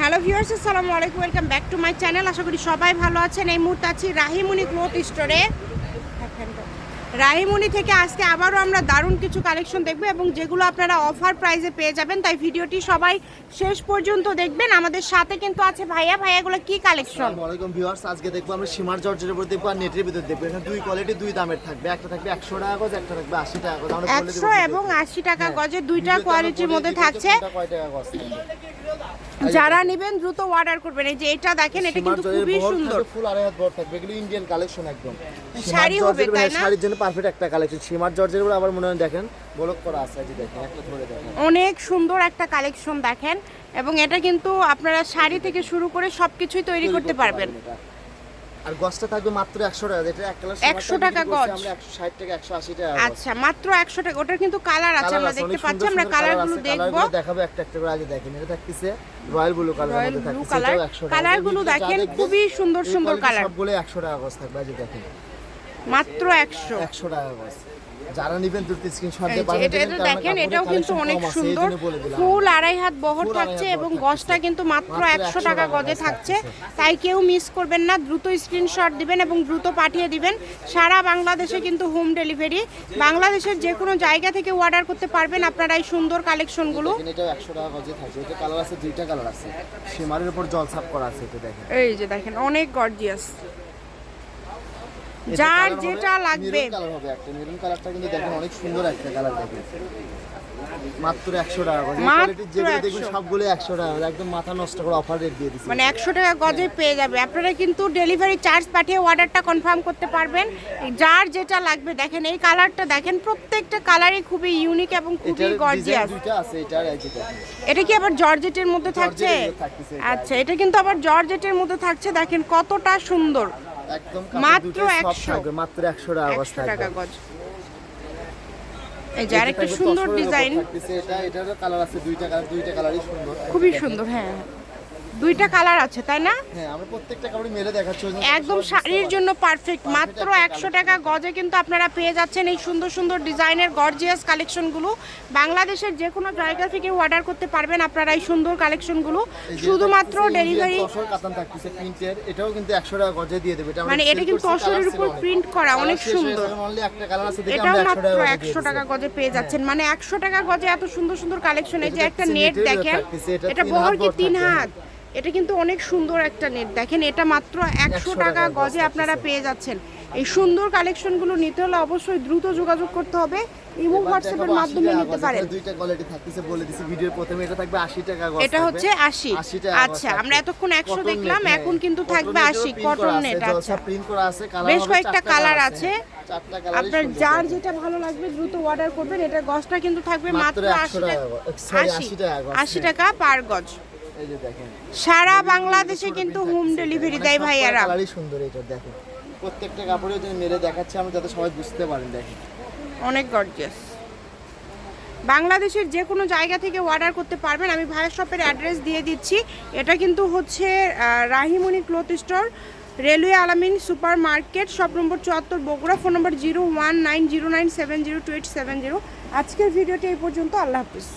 Hello viewers আসসালামু আলাইকুম welcome back to my channel. আশা করি সবাই ভালো আছেন। এই মুহূর্তে আছি রাহিমুনি ক্লথ স্টোরে। রাহিমুনি থেকে আজকে আবারও আমরা দারুণ কিছু কালেকশন দেখব এবং যেগুলো আপনারা অফার প্রাইসে পেয়ে যাবেন তাই ভিডিওটি সবাই শেষ পর্যন্ত দেখবেন। আমাদের সাথে কিন্তু আছে ভাইয়া। ভাইয়াগুলো কি কালেকশন? আলাইকুম ভিউয়ার্স। আজকে দেখব আমরা সীমার জর্জের উপর দেখব আর নেটের ভিতর দেখব। এখানে দুই কোয়ালিটি দুই দামের থাকবে। একটা থাকবে একশো টাকা গজ একটা থাকবে আশি টাকা গজ। একশো এবং আশি টাকা হ্যাঁ। গজের দুইটা কোয়ালিটির মধ্যে থাকছে। কয় টাকা গজ থাকবে। যারা নেবেন দ্রুত অর্ডার করবেন। এই যে এটা দেখেন এটা কিন্তু খুবই সুন্দর। ফুল আড়াই হাত বড় থাকবে। এগুলো ইন্ডিয়ান কালেকশন একদম। শাড়ি হবে, তাই হ্যাঁ, না? শাড়ির জন্য পারফেক্ট একটা কালেকশন সীমার জর্জের উপর আবার মনে হয় দেখেন বলক করা আছে। যে দেখেন একটা ধরে দেখেন। অনেক সুন্দর একটা কালেকশন দেখেন। এবং এটা কিন্তু আপনারা শাড়ি থেকে শুরু করে সবকিছুই তৈরি করতে পারবেন। আর গছটা থাকবে মাত্র একশো টাকা। এক কালার 100 টাকা গছ আমরা একশো ষাট টাকা একশো আশি টাকা আচ্ছা মাত্র একশো টাকা। ওটার কিন্তু কালার আছে আমরা দেখতে পাচ্ছি আমরা কালারগুলো কালার দেখব। দেখাবো একটা একটা করে আগে দেখেন এটা থাকতেছে royal blue colour royal blue colour এটাও 100 টাকা। কালারগুলো দেখেন খুবই সুন্দর সুন্দর কালার সবগুলো 100 টাকা গছ থাকবে এই দেখেন। মাত্র একশো। 100 টাকা গজ যারা নেবেন স্ক্রিনশট দিয়ে পাঠিয়ে এটা দেখেন এটাও কিন্তু অনেক সুন্দর। ফুল আড়াই হাত বহর থাকছে এবং গজটা কিন্তু মাত্র একশো টাকা গজে থাকছে। তাই কেউ মিস করবেন না দ্রুত স্ক্রিনশট দিবেন এবং দ্রুত পাঠিয়ে দিবেন। সারা বাংলাদেশে কিন্তু হোম ডেলিভারি বাংলাদেশের যে কোনো জায়গা থেকে অর্ডার করতে পারবেন আপনারা এই সুন্দর কালেকশনগুলো। এটাও 100 টাকা গজে থাকবে এটা কালার আছে দুইটা কালার আছে। সীমারের উপর জল ছাপ করা আছে এটা দেখেন। এই যে দেখেন অনেক গর্জিয়াস যার যেটা লাগবে। কালার হবে একটা। মেরুন কালারটা কিন্তু দেখেন অনেক সুন্দর একটা কালার দেখেন। মাত্র একশো টাকা করে কোয়ালিটির যেগুলো দেখবেন 100 সবগুলো একশো টাকা একদম মাথা নষ্ট করে অফার রেট দিয়ে দিচ্ছি মানে টাকা গজে পেয়ে যাবে। আপনারা কিন্তু ডেলিভারি চার্জ পাঠিয়ে অর্ডারটা কনফার্ম করতে পারবেন। যার যেটা লাগবে দেখেন এই কালারটা দেখেন প্রত্যেকটা কালারই খুবই ইউনিক এবং খুবই গর্জিয়াস আছে এটার এটা কি আবার জর্জেটের মধ্যে থাকছে। আচ্ছা এটা কিন্তু আবার জর্জেটের মধ্যে থাকছে। দেখেন কতটা সুন্দর। একদম মাত্র মাত্র 100 100 মাত্র 100 টাকা গজ টাকা গজ। এই যে আরেকটা সুন্দর ডিজাইন। এটা এটারও কালার আছে দুইটা কালার দুইটা কালারই সুন্দর। খুবই সুন্দর হ্যাঁ। দুইটা কালার আছে তাই না? হ্যাঁ আমরা প্রত্যেকটা কাপড় মেলে দেখাচ্ছি একদম শাড়ির জন্য পারফেক্ট মাত্র একশো টাকা গজে কিন্তু আপনারা পেয়ে যাচ্ছেন এই সুন্দর সুন্দর ডিজাইনের গর্জিয়াস কালেকশনগুলো বাংলাদেশের যে কোনো জায়গা থেকে অর্ডার করতে পারবেন আপনারা এই সুন্দর কালেকশনগুলো শুধুমাত্র ডেলিভারি এটাও কিন্তু 100 টাকা গজে দিয়ে দেবে। এটা মানে এটা কিন্তু তসরের উপর প্রিন্ট করা, অনেক সুন্দর। গেছে, একটা কালার আছে দেখে এটাও আমরা 100 মাত্র টাকা গজে একশো টাকা গজে পেয়ে যাচ্ছেন। মানে একশো টাকা গজে এত সুন্দর সুন্দর কালেকশন এই যে একটা নেট দেখেন এটা বহর কি তিন হাত? এটা কিন্তু অনেক সুন্দর একটা নেট দেখেন এটা মাত্র একশো টাকা গজে আপনারা পেয়ে যাচ্ছেন। এই সুন্দর কালেকশনগুলো নিতে হলে অবশ্যই দ্রুত যোগাযোগ করতে হবে। ইমো হোয়াটসঅ্যাপের মাধ্যমে নিতে পারেন। দুইটা কোয়ালিটি থাকতেছে বলে দিছি ভিডিওর প্রথমে এটা থাকবে 80 টাকা গজ এটা হচ্ছে আশি। 80 টাকা আচ্ছা আমরা এতক্ষণ একশো Cotton দেখলাম। এখন কিন্তু থাকবে net-এরও আশি print কটন নেট আচ্ছা। print করা আছে, colour বেশ কয়েকটা কালার আছে। আপনার যার যেটা ভালো লাগবে দ্রুত অর্ডার করবেন। এটা গজটা কিন্তু থাকবে মাত্র মাত্র আশি 100 টাকা টাকা গজ। Sorry, আশি। 80 টাকা পার গজ। সারা বাংলাদেশে কিন্তু হোম ডেলিভারি দেয় ভাইয়ারা। কালারই সুন্দর এটা দেখেন। প্রত্যেকটা কাপড়ে যদি মেরে দেখাচ্ছে আমরা যাতে সবাই বুঝতে পারেন দেখেন। অনেক গর্জিয়াস বাংলাদেশের যে কোনো জায়গা থেকে অর্ডার করতে পারবেন। আমি ভাইয়ের শপের অ্যাড্রেস দিয়ে দিচ্ছি। এটা কিন্তু হচ্ছে আহ, Rahimoni cloth store railway Alamin super market shop number চুয়াত্তর Bogura phone number zero one nine zero nine seven zero two eight seven zero আজকের ভিডিওটি এই পর্যন্ত। আল্লাহ হাফিজ।